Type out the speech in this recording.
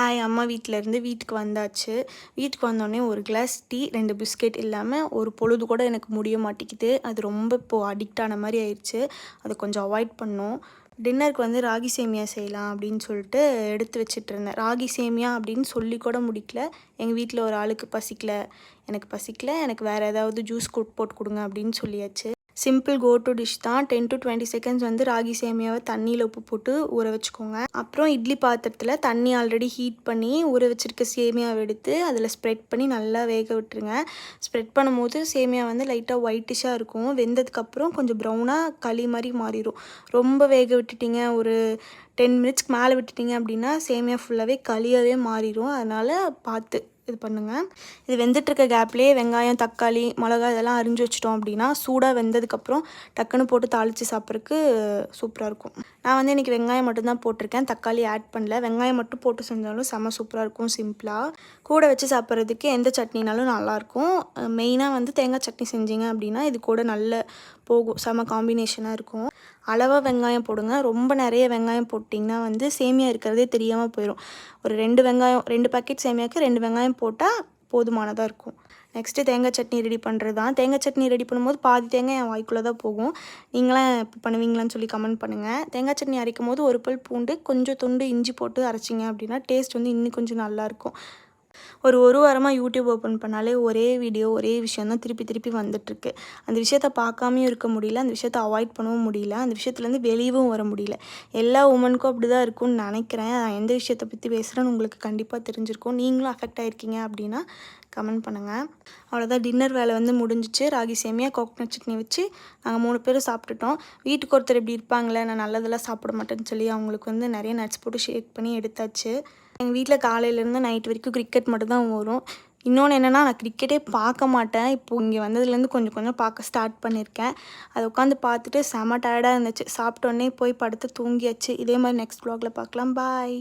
Hi அம்மா வீட்டிலேருந்து வீட்டுக்கு வந்தாச்சு. வீட்டுக்கு வந்தோடனே ஒரு கிளாஸ் டீ ரெண்டு பிஸ்கெட் இல்லாமல் ஒரு பொழுது கூட எனக்கு முடிய மாட்டேங்குது. அது ரொம்ப இப்போது அடிக்ட் ஆன மாதிரி ஆயிடுச்சு அதை கொஞ்சம் அவாய்ட் பண்ணோம். டின்னருக்கு வந்து ராகி சேமியா செய்யலாம் அப்படின்னு சொல்லிட்டு எடுத்து வச்சுட்டு இருந்தேன். ராகி சேமியா அப்படின்னு சொல்லி கூட முடிக்கல. எங்கள் வீட்டில் ஒரு ஆளுக்கு பசிக்கல. எனக்கு பசிக்கல. எனக்கு வேறு ஏதாவது ஜூஸ் போட்டு கொடுங்க அப்படின்னு சொல்லியாச்சு. சிம்பிள் கோ டு டிஷ் தான். டென் டு டுவெண்ட்டி செகண்ட்ஸ் வந்து ராகி சேமியாவை தண்ணியில் உப்பு போட்டு ஊற வச்சுக்கோங்க. அப்புறம் இட்லி பாத்திரத்தில் தண்ணி ஆல்ரெடி ஹீட் பண்ணி ஊற வச்சுருக்க சேமியாவை எடுத்து அதில் ஸ்ப்ரெட் பண்ணி நல்லா வேக விட்டுருங்க. ஸ்ப்ரெட் பண்ணும்போது சேமியா வந்து லைட்டாக ஒயிட்டிஷாக இருக்கும். வெந்ததுக்கப்புறம் கொஞ்சம் ப்ரௌனாக களி மாதிரி மாறிடும் ரொம்ப வேக விட்டுட்டிங்க. ஒரு டென் மினிட்ஸ்க்கு மேலே விட்டுட்டிங்க அப்படின்னா சேமியா ஃபுல்லாகவே களியாகவே மாறிடும் அதனால் பார்த்து இது பண்ணுங்கள் இது வெந்துட்டுருக்க கேப்லேயே வெங்காயம் தக்காளி மிளகா இதெல்லாம் அரிஞ்சு வச்சிட்டோம் அப்படின்னா சூடாக வெந்ததுக்கப்புறம் டக்குன்னு போட்டு தாளித்து சாப்பிட்றதுக்கு சூப்பராக இருக்கும். நான் வந்து இன்றைக்கி வெங்காயம் மட்டும்தான் போட்டிருக்கேன். தக்காளி ஆட் பண்ணல. வெங்காயம் மட்டும் போட்டு செஞ்சாலும் செம்ம சூப்பராக இருக்கும் சிம்பிளாக கூட வச்சு சாப்பிட்றதுக்கு எந்த சட்னினாலும் நல்லாயிருக்கும் மெயினாக வந்து தேங்காய் சட்னி செஞ்சீங்க அப்படின்னா இது கூட நல்ல போகும் செம காம்பினேஷனாக இருக்கும். அளவாக வெங்காயம் போடுங்க. ரொம்ப நிறைய வெங்காயம் போட்டிங்கன்னா வந்து சேமியா இருக்கிறதே தெரியாமல் போயிடும் ஒரு ரெண்டு வெங்காயம் ரெண்டு பாக்கெட் சேமியாவுக்கு ரெண்டு வெங்காயம் போட்டால் போதுமானதாக இருக்கும். நெக்ஸ்ட்டு தேங்காய் சட்னி ரெடி பண்ணுறது தான் தேங்காய் சட்னி ரெடி பண்ணும்போது பாதி தேங்காய் என் வாய்க்குள்ளே தான் போகும். நீங்களாம் இப்போ பண்ணுவீங்களான்னு சொல்லி கமெண்ட் பண்ணுங்கள் தேங்காய் சட்னி அரைக்கும் போது ஒரு பல் பூண்டு கொஞ்சம் துண்டு இஞ்சி போட்டு அரைச்சிங்க அப்படின்னா டேஸ்ட் வந்து இன்னும் கொஞ்சம் நல்லாயிருக்கும் ஒரு ஒரு வாரமாக யூடியூப் ஓப்பன் பண்ணாலே ஒரே வீடியோ ஒரே விஷயம் தான் திருப்பி திருப்பி வந்துட்டுருக்கு. அந்த விஷயத்த பார்க்காமையும் இருக்க முடியல அந்த விஷயத்த அவாய்ட் பண்ணவும் முடியல அந்த விஷயத்துலேருந்து வெளியவும் வர முடியல. எல்லா உமனுக்கும் அப்படி தான் இருக்கும்னு நினைக்கிறேன். நான் எந்த விஷயத்தை பற்றி பேசுகிறேன்னு உங்களுக்கு கண்டிப்பாக தெரிஞ்சிருக்கும். நீங்களும் அஃபெக்ட் ஆகிருக்கீங்க அப்படின்னா கமெண்ட் பண்ணுங்கள் அவ்வளோதான் டின்னர் வேலை வந்து முடிஞ்சிச்சு. ராகி சேமியா கோக்னட் சட்னி வச்சு நாங்கள் மூணு பேரும் சாப்பிட்டுட்டோம். வீட்டுக்கு ஒருத்தர் இப்படி இருப்பாங்களே நான் நல்லதெல்லாம் சாப்பிட மாட்டேன்னு சொல்லி அவங்களுக்கு வந்து நிறைய நட்ஸ் போட்டு ஷேக் பண்ணி எடுத்தாச்சு. எங்கள் வீட்டில் காலையிலேருந்து நைட் வரைக்கும் கிரிக்கெட் மட்டும் தான் வரும் இன்னொன்று என்னென்னா நான் கிரிக்கெட்டே பார்க்க மாட்டேன். இப்போது இங்கே வந்ததுலேருந்து கொஞ்சம் கொஞ்சம் பார்க்க ஸ்டார்ட் பண்ணியிருக்கேன் அதை உட்காந்து பார்த்துட்டு செம டயர்டாக இருந்துச்சு. சாப்பிட்டோன்னே போய் படுத்து தூங்கியாச்சு. இதே மாதிரி நெக்ஸ்ட் வ்ளாகில் பார்க்கலாம். பாய்